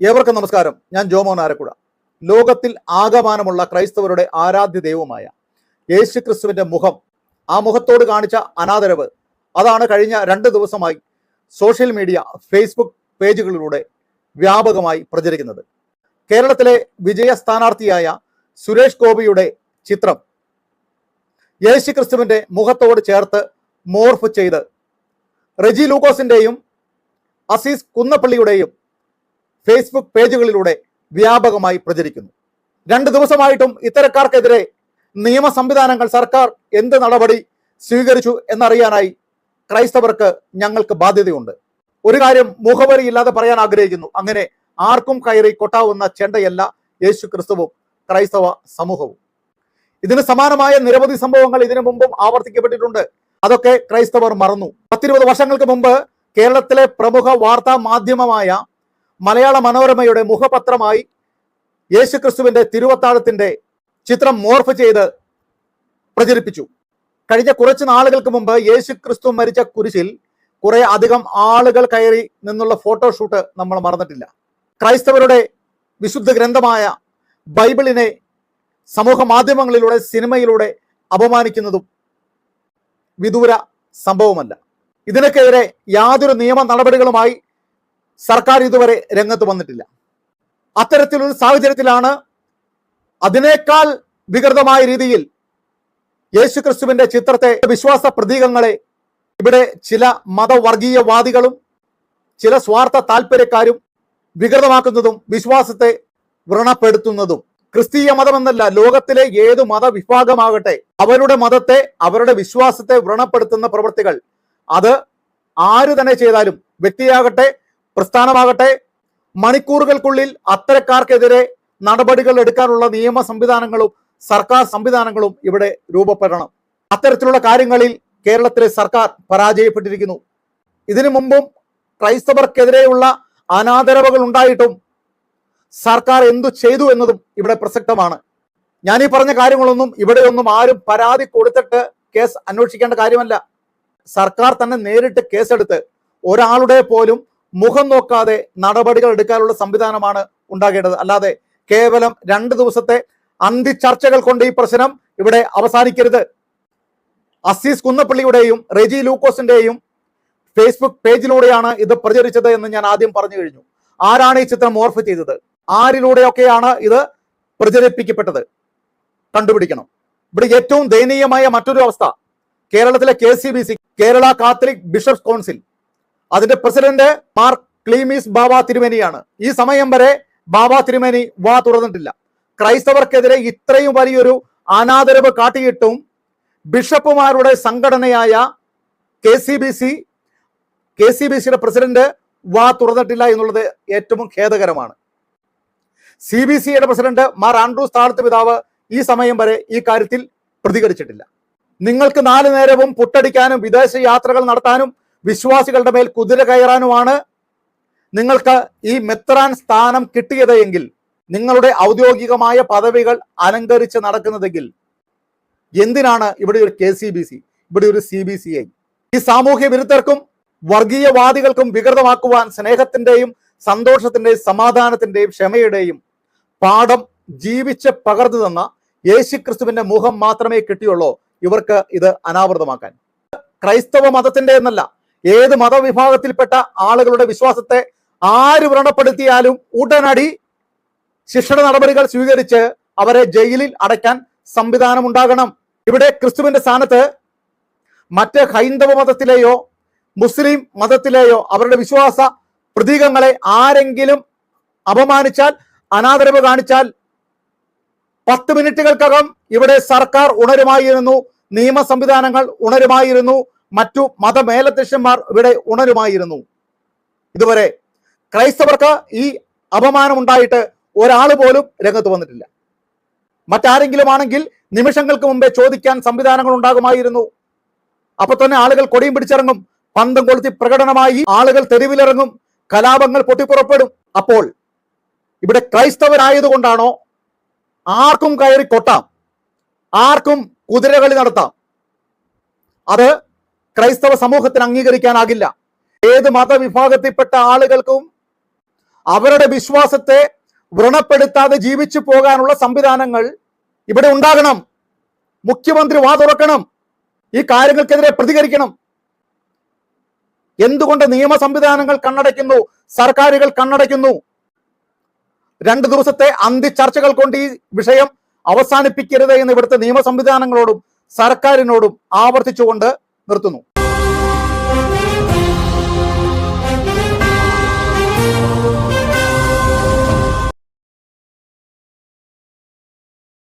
ഏവർക്കും നമസ്കാരം. ഞാൻ ജോമോൻ ആരക്കുഴ ലോകത്തിൽ ആകമാനമുള്ള ക്രൈസ്തവരുടെ ആരാധ്യ ദൈവമായ യേശു ക്രിസ്തുവിന്റെ മുഖം ആ മുഖത്തോട് കാണിച്ച അനാദരവ് അതാണ് കഴിഞ്ഞ രണ്ട് ദിവസമായി സോഷ്യൽ മീഡിയ ഫേസ്ബുക്ക് പേജുകളിലൂടെ വ്യാപകമായി പ്രചരിക്കുന്നത്. കേരളത്തിലെ വിജയ സ്ഥാനാർത്ഥിയായ സുരേഷ് ഗോപിയുടെ ചിത്രം യേശു ക്രിസ്തുവിന്റെ മുഖത്തോട് ചേർത്ത് മോർഫ് ചെയ്ത് റെജി ലൂക്കോസിന്റെയും അസീസ് കുന്നപ്പള്ളിയുടെയും ഫേസ്ബുക്ക് പേജുകളിലൂടെ വ്യാപകമായി പ്രചരിക്കുന്നു. രണ്ട് ദിവസമായിട്ടും ഇത്തരക്കാർക്കെതിരെ നിയമ സംവിധാനങ്ങൾ സർക്കാർ എന്ത് നടപടി സ്വീകരിച്ചു എന്നറിയാനായി ക്രൈസ്തവർക്ക് ഞങ്ങൾക്ക് ബാധ്യതയുണ്ട്. ഒരു കാര്യം മുഖവരിയില്ലാതെ പറയാൻ ആഗ്രഹിക്കുന്നു. അങ്ങനെ ആർക്കും കയറി കൊട്ടാവുന്ന ചെണ്ടയല്ല യേശു ക്രിസ്തുവും ക്രൈസ്തവ സമൂഹവും. ഇതിന് സമാനമായ നിരവധി സംഭവങ്ങൾ ഇതിനു മുമ്പും ആവർത്തിക്കപ്പെട്ടിട്ടുണ്ട്. അതൊക്കെ ക്രൈസ്തവർ മറന്നു. പത്തിരുപത് വർഷങ്ങൾക്ക് മുമ്പ് കേരളത്തിലെ പ്രമുഖ വാർത്താ മാധ്യമമായ മലയാള മനോരമയുടെ മുഖപത്രമായി യേശുക്രിസ്തുവിന്റെ തിരുവത്താഴത്തിന്റെ ചിത്രം മോർഫ് ചെയ്ത് പ്രചരിപ്പിച്ചു. കഴിഞ്ഞ കുറച്ച് നാളുകൾക്ക് മുമ്പ് യേശുക്രിസ്തു മരിച്ച കുരിശിൽ കുറെ അധികം ആളുകൾ കയറി നിന്നുള്ള ഫോട്ടോഷൂട്ട് നമ്മൾ മറന്നിട്ടില്ല. ക്രൈസ്തവരുടെ വിശുദ്ധ ഗ്രന്ഥമായ ബൈബിളിനെ സമൂഹ മാധ്യമങ്ങളിലൂടെ സിനിമയിലൂടെ അപമാനിക്കുന്നതും വിദൂര സംഭവമല്ല. ഇതിനൊക്കെതിരെ യാതൊരു നിയമ നടപടികളുമായി സർക്കാർ ഇതുവരെ രംഗത്ത് വന്നിട്ടില്ല. അത്തരത്തിലൊരു സാഹചര്യത്തിലാണ് അതിനേക്കാൾ വികൃതമായ രീതിയിൽ യേശുക്രിസ്തുവിന്റെ ചിത്രത്തെ വിശ്വാസ പ്രതീകങ്ങളെ ഇവിടെ ചില മതവർഗീയവാദികളും ചില സ്വാർത്ഥ താല്പര്യക്കാരും വികൃതമാക്കുന്നതും വിശ്വാസത്തെ വ്രണപ്പെടുത്തുന്നതും. ക്രിസ്തീയ മതമെന്നല്ല ലോകത്തിലെ ഏത് മതവിഭാഗമാകട്ടെ അവരുടെ മതത്തെ അവരുടെ വിശ്വാസത്തെ വ്രണപ്പെടുത്തുന്ന പ്രവൃത്തികൾ. അത് ആര് തന്നെ ചെയ്താലും വ്യക്തിയാകട്ടെ പ്രസ്ഥാനമാകട്ടെ. മണിക്കൂറുകൾക്കുള്ളിൽ അത്തരക്കാർക്കെതിരെ നടപടികൾ എടുക്കാനുള്ള നിയമ സംവിധാനങ്ങളും സർക്കാർ സംവിധാനങ്ങളും ഇവിടെ രൂപപ്പെടണം. അത്തരത്തിലുള്ള കാര്യങ്ങളിൽ കേരളത്തിലെ സർക്കാർ പരാജയപ്പെട്ടിരിക്കുന്നു. ഇതിനു മുമ്പും ക്രൈസ്തവർക്കെതിരെയുള്ള അനാദരവുകൾ ഉണ്ടായിട്ടും സർക്കാർ എന്തു ചെയ്തു എന്നതും ഇവിടെ പ്രസക്തമാണ്. ഞാൻ ഈ പറഞ്ഞ കാര്യങ്ങളൊന്നും ഇവിടെയൊന്നും ആരും പരാതി കൊടുത്തിട്ട് കേസ് അന്വേഷിക്കേണ്ട കാര്യമല്ല. സർക്കാർ തന്നെ നേരിട്ട് കേസെടുത്ത് ഒരാളുടെ പോലും മുഖം നോക്കാതെ നടപടികൾ എടുക്കാനുള്ള സംവിധാനമാണ് ഉണ്ടാകേണ്ടത്. അല്ലാതെ കേവലം രണ്ട് ദിവസത്തെ അന്തി ചർച്ചകൾ കൊണ്ട് ഈ പ്രശ്നം ഇവിടെ അവസാനിക്കരുത്. അസീസ് കുന്നപ്പള്ളിയുടെയും റെജി ലൂക്കോസിന്റെയും ഫേസ്ബുക്ക് പേജിലൂടെയാണ് ഇത് പ്രചരിച്ചത് എന്ന് ഞാൻ ആദ്യം പറഞ്ഞു കഴിഞ്ഞു. ആരാണ് ഈ ചിത്രം ഓർഫ് ചെയ്തത്? ആരിലൂടെയൊക്കെയാണ് ഇത് പ്രചരിപ്പിക്കപ്പെട്ടത്? കണ്ടുപിടിക്കണം. ഇവിടെ ഏറ്റവും ദയനീയമായ മറ്റൊരു അവസ്ഥ. കേരളത്തിലെ K Kerala catholic bishops council അതിന്റെ പ്രസിഡന്റ് മാർ ക്ലീമിസ് ബാബ തിരുമേനിയാണ്. ഈ സമയം വരെ ബാബ തിരുമേനി വാ തുറന്നിട്ടില്ല. ക്രൈസ്തവർക്കെതിരെ ഇത്രയും വലിയൊരു അനാദരവ് കാട്ടിയിട്ടും ബിഷപ്പുമാരുടെ സംഘടനയായ K C B C K C B സിയുടെ പ്രസിഡന്റ് വാ തുറന്നിട്ടില്ല എന്നുള്ളത് ഏറ്റവും ഖേദകരമാണ്. സി ബി സിയുടെ പ്രസിഡന്റ് മാർ ആൻഡ്രൂസ് താഴത്ത് പിതാവ് ഈ സമയം വരെ ഈ കാര്യത്തിൽ പ്രതികരിച്ചിട്ടില്ല. നിങ്ങൾക്ക് നാലു നേരവും പുട്ടടിക്കാനും വിദേശ യാത്രകൾ നടത്താനും വിശ്വാസികളുടെ മേൽ കുതിര കയറാനുമാണ് നിങ്ങൾക്ക് ഈ മെത്രാൻ സ്ഥാനം കിട്ടിയത് എങ്കിൽ നിങ്ങളുടെ ഔദ്യോഗികമായ പദവികൾ അലങ്കരിച്ച് നടക്കുന്നതെങ്കിൽ എന്തിനാണ് ഇവിടെ ഒരു കെ സി ബി സി ഇവിടെ ഒരു സി ബി സി ഐ? ഈ സാമൂഹ്യ വിരുദ്ധർക്കും വർഗീയവാദികൾക്കും വികൃതമാക്കുവാൻ സ്നേഹത്തിന്റെയും സന്തോഷത്തിന്റെയും സമാധാനത്തിന്റെയും ക്ഷമയുടെയും പാഠം ജീവിച്ച് പകർന്നു തന്ന യേശുക്രിസ്തുവിന്റെ മുഖം മാത്രമേ കിട്ടിയുള്ളൂ. ഇവർക്ക് ഇത് അനാവൃതമാക്കാൻ. ക്രൈസ്തവ മതത്തിന്റെ എന്നല്ല ഏത് മതവിഭാഗത്തിൽപ്പെട്ട ആളുകളുടെ വിശ്വാസത്തെ ആര് വ്രണപ്പെടുത്തിയാലും ഉടനടി ശിക്ഷണ നടപടികൾ സ്വീകരിച്ച് അവരെ ജയിലിൽ അടയ്ക്കാൻ സംവിധാനം ഉണ്ടാകണം ഇവിടെ ക്രിസ്തുവിന്റെ സ്ഥാനത്ത് മറ്റ് ഹൈന്ദവ മതത്തിലെയോ മുസ്ലിം മതത്തിലെയോ അവരുടെ വിശ്വാസ പ്രതീകങ്ങളെ ആരെങ്കിലും അപമാനിച്ചാൽ അനാദരവ് കാണിച്ചാൽ പത്ത് മിനിറ്റുകൾക്കകം ഇവിടെ സർക്കാർ ഉണരുമായിരുന്നു നിയമ സംവിധാനങ്ങൾ ഉണരുമായിരുന്നു. മറ്റു മതമേലധ്യക്ഷന്മാർ ഇവിടെ ഉണരുമായിരുന്നു. ഇതുവരെ ക്രൈസ്തവർക്ക് ഈ അപമാനം ഉണ്ടായിട്ട് ഒരാൾ പോലും രംഗത്ത് വന്നിട്ടില്ല. മറ്റാരെങ്കിലും ആണെങ്കിൽ നിമിഷങ്ങൾക്ക് മുമ്പേ ചോദിക്കാൻ സംവിധാനങ്ങൾ ഉണ്ടാകുമായിരുന്നു. അപ്പൊ തന്നെ ആളുകൾ കൊടിയും പിടിച്ചിറങ്ങും പന്തം കൊളുത്തി പ്രകടനമായി ആളുകൾ തെരുവിലിറങ്ങും കലാപങ്ങൾ പൊട്ടിപ്പുറപ്പെടും. അപ്പോൾ ഇവിടെ ക്രൈസ്തവരായതുകൊണ്ടാണോ ആർക്കും കയറി കൊട്ടാം ആർക്കും കുതിരകളി നടത്താം? അത് ക്രൈസ്തവ സമൂഹത്തിന് അംഗീകരിക്കാനാകില്ല. ഏത് മതവിഭാഗത്തിൽപ്പെട്ട ആളുകൾക്കും അവരുടെ വിശ്വാസത്തെ വ്രണപ്പെടുത്താതെ ജീവിച്ചു പോകാനുള്ള സംവിധാനങ്ങൾ ഇവിടെ ഉണ്ടാകണം. മുഖ്യമന്ത്രി വാ തുറക്കണം. ഈ കാര്യങ്ങൾക്കെതിരെ പ്രതികരിക്കണം. എന്തുകൊണ്ട് നിയമ സംവിധാനങ്ങൾ കണ്ണടയ്ക്കുന്നു? സർക്കാരുകൾ കണ്ണടയ്ക്കുന്നു. രണ്ട് ദിവസത്തെ അന്തി ചർച്ചകൾ കൊണ്ട് ഈ വിഷയം അവസാനിപ്പിക്കരുത് എന്ന് ഇവിടുത്തെ നിയമ സംവിധാനങ്ങളോടും സർക്കാരിനോടും ആവർത്തിച്ചുകൊണ്ട് നിർത്തുന്നു.